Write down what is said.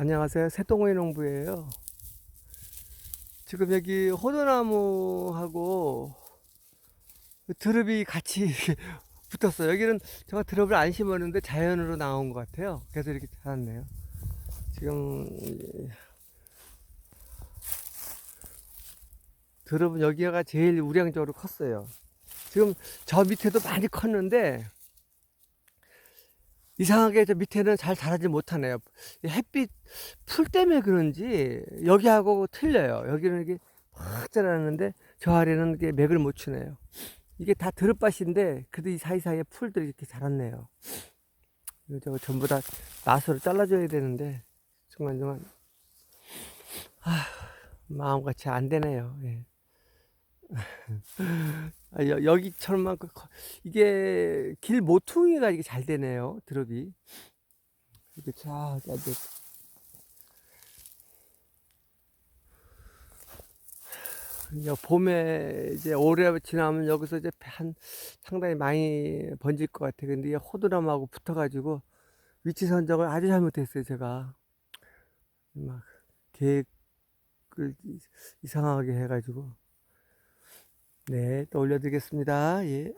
안녕하세요. 새똥의 농부예요. 지금 여기 호두나무하고 드릅이 같이 붙었어요. 여기는 제가 드럽을 안 심었는데 자연으로 나온 것 같아요. 그래서 이렇게 자랐네요. 지금 이- 드럽은 여기가 제일 우량적으로 컸어요. 지금 저 밑에도 많이 컸는데 이상하게 저 밑에는 잘 자라지 못하네요. 이 햇빛 풀 때문에 그런지 여기하고 틀려요. 여기는 이게 확 자라는데 저 아래는 이게 맥을 못 추네요. 이게 다 드릅밭인데 그래도 이 사이사이에 풀들이 이렇게 자랐네요. 이거 전부 다 나서로 잘라줘야 되는데 중간중간 아, 마음같이 안 되네요. 예. 아, 여, 여기처럼만 그 거- 이게 길 모퉁이가 이게 잘 되네요. 드롭이 이렇게 쫙 이제 봄에 이제 올해 지나면 여기서 이제 한 상당히 많이 번질 것 같아. 근데 이게 호두나무하고 붙어가지고 위치 선정을 아주 잘못했어요. 제가 막 계획을 이- 이상하게 해가지고 네, 또 올려드리겠습니다. 예.